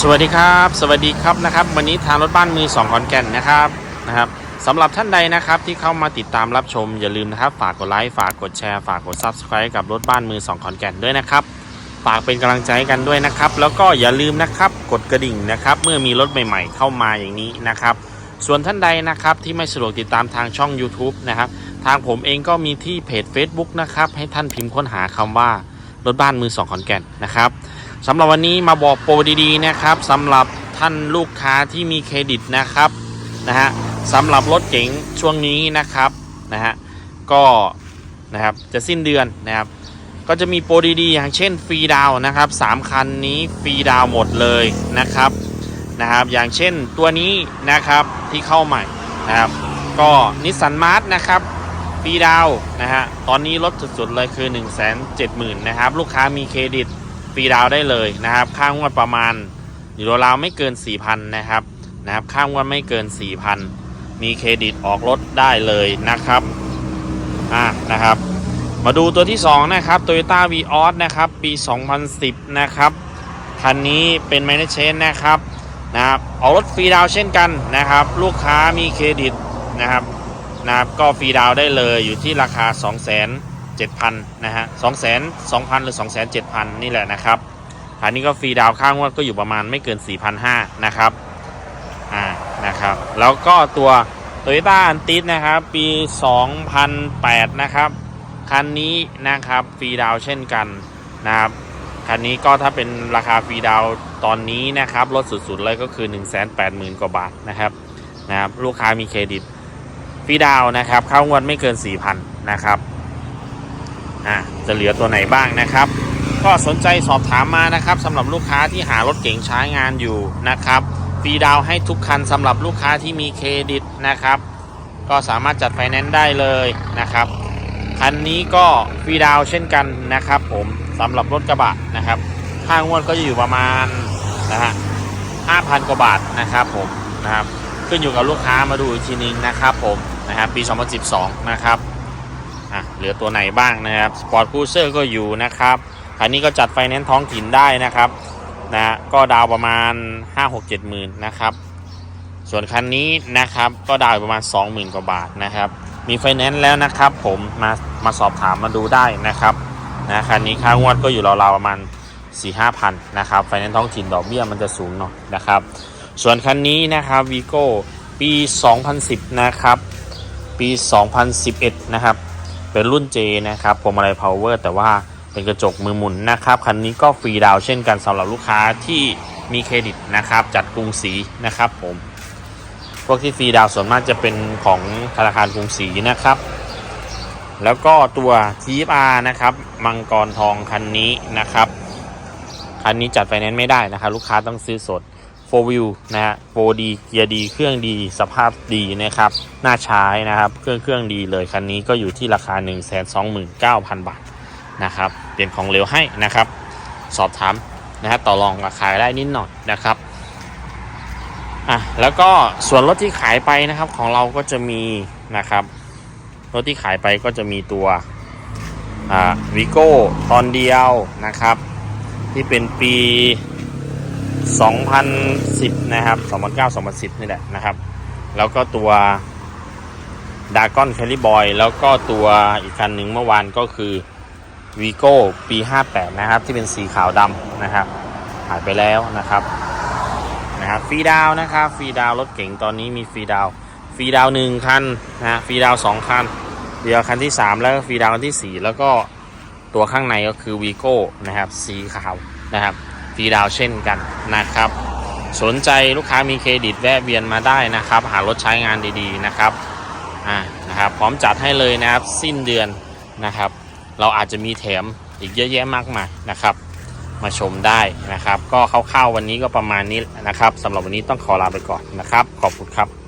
สวัสดีครับ สวัสดีครับนะครับ วันนี้ทางรถบ้านมือสองขอนแก่นนะครับนะครับสำหรับท่านใดนะครับที่เข้ามาติดตามรับชมอย่าลืมนะครับ ฝากกดไลค์ฝากกดแชร์ฝากกด Subscribe กับรถบ้านมือสองขอนแก่นด้วยนะครับฝากเป็นกำลังใจให้กันด้วยนะครับ แล้วก็อย่าลืมนะครับกดกระดิ่งนะครับ เมื่อมีรถใหม่ๆ เข้ามาอย่างนี้นะครับ ส่วนท่านใดนะครับที่ไม่สะดวกติดตามทางช่อง YouTube นะครับ ทางผมเองก็มีที่เพจ Facebook นะครับให้ท่านพิมพ์ค้นหาคำว่ารถบ้านมือสองขอนแก่นนะครับ สำหรับวันนี้มาบอกโปรดีๆนะครับสำหรับท่านลูกค้าที่มีเครดิตนะครับนะฮะสำหรับรถเก๋งช่วงนี้นะครับนะฮะก็นะครับจะสิ้นเดือนนะครับ ก็จะมีโปรดีๆ อย่างเช่นฟรีดาวนะครับสามคันนี้ฟรีดาวหมดเลยนะครับนะครับอย่างเช่นตัวนี้นะครับที่เข้าใหม่นะครับก็นิสสันมาร์ทนะครับฟรีดาวน์นะฮะตอนนี้ลดสุดๆเลยคือ 1 7 0 0 0 0นะครับลูกค้ามีเครดิต ฟรีดาวได้เลยนะครับ ค่างวดประมาณอยู่ราวๆไม่เกิน 4,000 นะครับนะครับ ค่างวดไม่เกิน 4,000 มีเครดิตออกรถได้เลยนะครับอ่านะครับ มาดูตัวที่ 2 นะครับ Toyota v ีออสนะครับ ปี 2010 นะครับคันนี้เป็น m a n a g e นนะครับนะครับเอารถฟรีดาวเช่นกันนะครับ ลูกค้ามีเครดิตนะครับนะครับก็ฟรีดาวได้เลยอยู่ที่ราคา2 7 0 0 0 0นะฮะ2 2 0 0 0 หรือ 2 7 0 0 0 นี่แหละนะครับคันนี้ก็ฟรีดาวน์ข้างวดก็อยู่ประมาณไม่เกิน 4,500นะครับอ่านะครับ แล้วก็ตัว Toyota a n t i s นะครับ ปี 2008 นะครับ คันนี้นะครับฟรีดาวเช่นกันนะครับคันนี้ก็ถ้าเป็นราคาฟรีดาวตอนนี้นะครับลดสุดๆเลยก็คือ 1 8 0 0 0 0 กว่าบาทนะครับนะครับ ลูกค้ามีเครดิตฟรีดาวน์นะครับเข้างวดไม่เกิน 4,000 นะครับ อะจะเหลือตัวไหนบ้างนะครับ ก็สนใจสอบถามมานะครับสำหรับลูกค้าที่หารถเก๋งใช้งานอยู่นะครับฟรีดาวให้ทุกคันสำหรับลูกค้าที่มีเครดิตนะครับ ก็สามารถจัดไฟแนนซ์ได้เลยนะครับคันนี้ก็ฟรีดาวเช่นกันนะครับ ผมสำหรับรถกระบะนะครับค่างวดก็จะอยู่ประมาณนะฮะ5,000กว่าบาทนะครับผมนะครับขึ้นอยู่กับลูกค้ามาดูอีกทีนึงนะครับผมนะครับปี 2012 นะครับ อะเหลือตัวไหนบ้างนะครับสปอร์ตคูเซอร์ก็อยู่นะครับคันนี้ก็จัดไฟแนนซ์ท้องถิ่นได้นะครับนะก็ดาวประมาณ 5-6-7หมื่นนะครับส่วนคันนี้นะครับก็ดาวประมาณ 20,000กว่าบาทนะครับมีไฟแนนซ์แล้วนะครับ ผมมามาสอบถามมาดูได้นะครับนะคันนี้ค่างวดก็อยู่ราวๆประมาณ 4 5พันนะครับไฟแนนซ์ท้องถิ่นดอกเบี้ยมันจะสูงหน่อยนะครับ ส่วนคันนี้นะครับวีโก้ปี 2010 นะครับ ปี 2011 นะครับ เป็นรุ่น J นะครับพวงมาลัย power แต่ว่าเป็นกระจกมือหมุนนะครับ คันนี้ก็ฟรีดาวเช่นกันสำหรับลูกค้าที่มีเครดิตนะครับ จัดกรุงศรีนะครับผมพวกที่ฟรีดาวส่วนมากจะเป็นของธนาคารกรุงศรีนะครับ แล้วก็ตัว TFR นะครับมังกรทองคันนี้นะครับ คันนี้จัดไฟแนนซ์ไม่ได้นะครับ ลูกค้าต้องซื้อสด 4 wheel นะฮะโฟดีเกียร์ดี เครื่องดี สภาพดีนะครับ น่าใช้นะครับ เครื่องเครื่องดีเลย คันนี้ก็อยู่ที่ราคา 1 2 9 0 0 0 บาทนะครับ เปลี่ยนของเร็วให้นะครับ สอบถามนะฮะ ต่อรองราคาได้นิดหน่อยนะครับอะแล้วก็ส่วนรถที่ขายไปนะครับของเราก็จะมีนะครับรถที่ขายไปก็จะมีตัวอ่าวิโก้ตอนเดียวนะครับ ที่เป็นปี 2010 นะครับ 2009 2010 นี่แหละนะครับ แล้วก็ตัวดากอนแคลิบอยแล้วก็ตัวอีกคันหนึ่งเมื่อวานก็คือวีโก้ปี 58 นะครับ ที่เป็นสีขาวดำนะครับ หายไปแล้วนะครับนะครับฟรีดาวนะครับฟรีดาวรถเก๋งตอนนี้มีฟรีดาวฟรีดาวหนึ่งคันนะฟรีดาวสองคันเดี๋ยวคันที่ 3 แล้วก็ฟรีดาวคันที่ 4 แล้วก็ตัวข้างในก็คือวีโก้นะครับสีขาวนะครับ ฟรีดาวเช่นกันนะครับ สนใจลูกค้ามีเครดิตแวะเวียนมาได้นะครับ หารถใช้งานดีๆนะครับอ่านะครับ พร้อมจัดให้เลยนะครับสิ้นเดือนนะครับ เราอาจจะมีแถมอีกเยอะแยะมากมายนะครับ มาชมได้นะครับ ก็คร่าวๆวันนี้ก็ประมาณนี้นะครับสำหรับวันนี้ต้องขอลาไปก่อนนะครับ ขอบคุณครับ